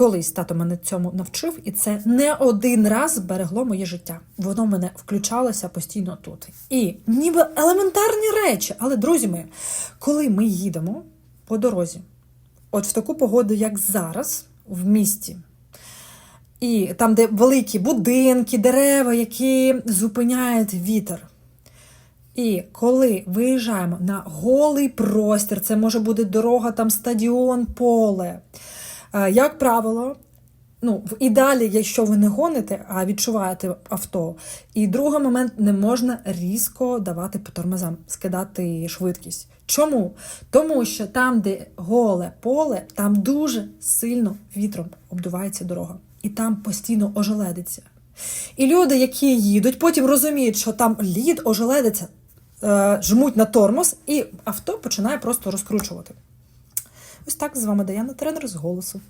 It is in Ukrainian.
Колись тато мене цьому навчив, і це не один раз зберегло моє життя. Воно мене включалося постійно тут. І ніби елементарні речі. Але, друзі мої, коли ми їдемо по дорозі, от в таку погоду, як зараз, в місті, і там, де великі будинки, дерева, які зупиняють вітер. І коли виїжджаємо на голий простір, це може бути дорога, там стадіон, поле. Е, Як правило, ну, в ідеалі, якщо ви не гоните, а відчуваєте авто. І другий момент не можна різко давати по тормозам, скидати швидкість. Чому? Тому що там, де голе поле, там дуже сильно вітром обдувається дорога. І там постійно ожеледиться. І люди, які їдуть, потім розуміють, що там лід ожеледиться, е, жмуть на тормоз, і авто починає просто розкручувати. Ось так з вами Даяна, тренер з голосу.